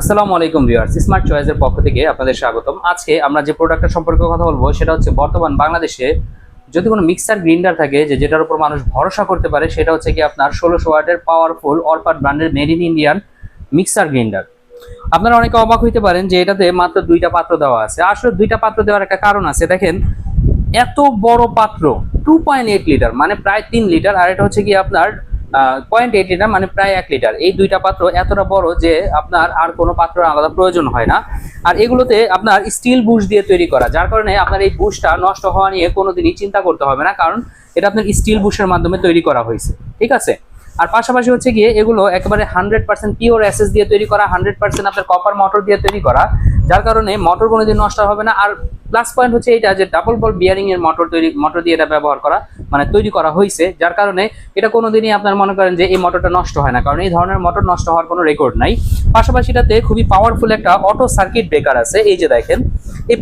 আসসালামু আলাইকুম viewers smart চয়েসের পক্ষ থেকে আপনাদের স্বাগতম। আজকে আমরা যে প্রোডাক্টের সম্পর্কে কথা বলব সেটা হচ্ছে বর্তমান বাংলাদেশে যদি কোনো মিক্সার গ্রিন্ডার থাকে যে যেটার উপর মানুষ ভরসা করতে পারে, সেটা হচ্ছে কি আপনার ষোলোশো ওয়াটের পাওয়ারফুল অরপাট ব্র্যান্ডের made in Indian mixer grinder আপনারা অনেকে অবাক হইতে পারেন যে এটাতে মাত্র দুইটা পাত্র দেওয়া আছে। আসলে দুইটা পাত্র দেওয়ার একটা কারণ আছে। দেখেন, এত বড় পাত্র টু পয়েন্ট এইট লিটার মানে প্রায় তিন লিটার আর এটা হচ্ছে কি আপনার পয়েন্ট এইট লিটার মানে প্রায় এক লিটার এই দুইটা পাত্র এতটা বড় যে আপনার আর কোনো পাত্র আলাদা প্রয়োজন হয় না। আর এগুলোতে আপনার স্টিল বুশ দিয়ে তৈরি করা, যার কারণে আপনার এই বুশটা নষ্ট হওয়া নিয়ে কোনোদিনই চিন্তা করতে হবে না, কারণ এটা আপনার স্টিল বুশের মাধ্যমে তৈরি করা হয়েছে। ঠিক আছে? আর পাশাপাশি হচ্ছে গিয়ে এগুলো একেবারে হান্ড্রেড পার্সেন্ট পিওর অ্যাসেস দিয়ে তৈরি করা হান্ড্রেড পার্সেন্ট আপনার কপার মোটর দিয়ে তৈরি করা, যার কারণে মোটর কোনোদিন নষ্ট হবে না। আর প্লাস পয়েন্ট হচ্ছে এটা যে ডাবল বল বিয়ারিং এর মোটর তৈরি মোটর দিয়ে এটা ব্যবহার করা মানে তৈরি করা হয়েছে যার কারণে এটা কোনোদিনই আপনার মনে করেন যে এই মোটরটা নষ্ট হয় না, কারণ এই ধরনের মোটর নষ্ট হওয়ার কোনো রেকর্ড নাই। পাশাপাশি এটাতে খুবই পাওয়ারফুল একটা অটো সার্কিট ব্রেকার আছে, এই যে দেখেন, এই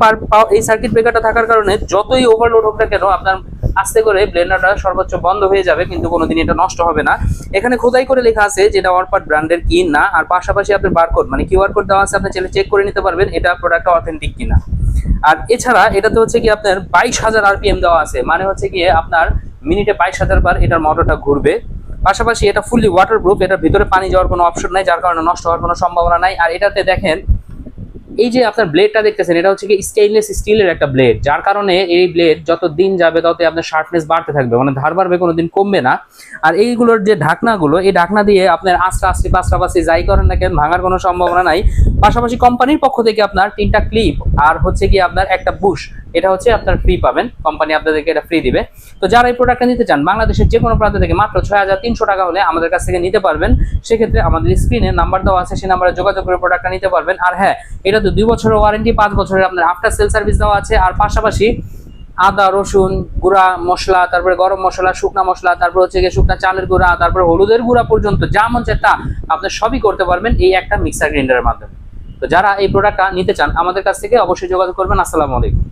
এই সার্কিট ব্রেকারটা থাকার কারণে যতই ওভারলোড হোক না কেন আপনার আস্তে করে ব্লেন্ডারটা সর্বোচ্চ বন্ধ হয়ে যাবে, কিন্তু কোনোদিন এটা নষ্ট হবে না। এখানে খোদাই করে লেখা আছে যেটা অরপাট ব্র্যান্ডের কি না, আর পাশাপাশি আপনার বারকোড মানে কিউআর কোড দেওয়া আছে, আপনি চাইলে চেক করে নিতে পারবেন এটা প্রোডাক্টটা অথেন্টিক কিনা। আর এছাড়া এটাতে হচ্ছে কি আপনার বাইশ হাজার আরপিএম দেওয়া আছে মানে হচ্ছে গিয়ে আপনার মিনিটে বাইশ হাজার বার এটার মোটরটা ঘুরবে। পাশাপাশি এটা ফুললি ওয়াটারপ্রুফ এটার ভিতরে পানি যাওয়ার কোনো অপশন নাই, যার কারণে নষ্ট হওয়ার কোনো সম্ভাবনা নাই। আর এটাতে দেখেন এই যে আপনার ব্লেডটা দেখতেছেন, এটা হচ্ছে কি স্টেইনলেস স্টিলের একটা ব্লেড যার কারণে এই ব্লেড যত দিন যাবে ততই আপনার শার্পনেস বাড়তে থাকবে মানে ধার বাড়বে কোনো দিন কমবে না। আর এইগুলোর যে ঢাকনাগুলো, এই ঢাকনা দিয়ে আপনার আস্তে আস্তে পাঁচটা পাশে যাই করেন না কেন, ভাঙার কোনো সম্ভাবনা নাই। পাশাপাশি কোম্পানির পক্ষ থেকে আপনার তিনটা ক্লিপ আর হচ্ছে কি আপনার একটা বুশ, এটা হচ্ছে আপনার ফ্রি পাবেন কোম্পানি আপনাদেরকে এটা ফ্রি দিবে। তো যারা এই প্রোডাক্টটা নিতে চান, বাংলাদেশের যে কোনো প্রান্ত থেকে মাত্র ছয় হাজার তিনশো টাকা হলে আমাদের কাছ থেকে নিতে পারবেন। সেক্ষেত্রে আমাদের স্ক্রিনে নাম্বার দেওয়া আছে, সেই নাম্বারে যোগাযোগ করে প্রোডাক্টটা নিতে পারবেন। আর হ্যাঁ এটা তো দুই বছরের ওয়ারেন্টি পাঁচ বছরের আপনার আফটার সেল সার্ভিস দেওয়া আছে। আর পাশাপাশি আদা, রসুন, গুঁড়া মশলা, তারপরে গরম মশলা, শুকনা মশলা, তারপর হচ্ছে গিয়ে শুকনা চালের গুঁড়া, তারপরে হলুদের গুঁড়া পর্যন্ত যা মন চায় তা আপনি সবই করতে পারবেন এই একটা মিক্সার গ্রাইন্ডারের মাধ্যমে। তো যারা এই প্রোডাক্টটা নিতে চান আমাদের কাছ থেকে অবশ্যই যোগাযোগ করবেন। আসসালামু আলাইকুম।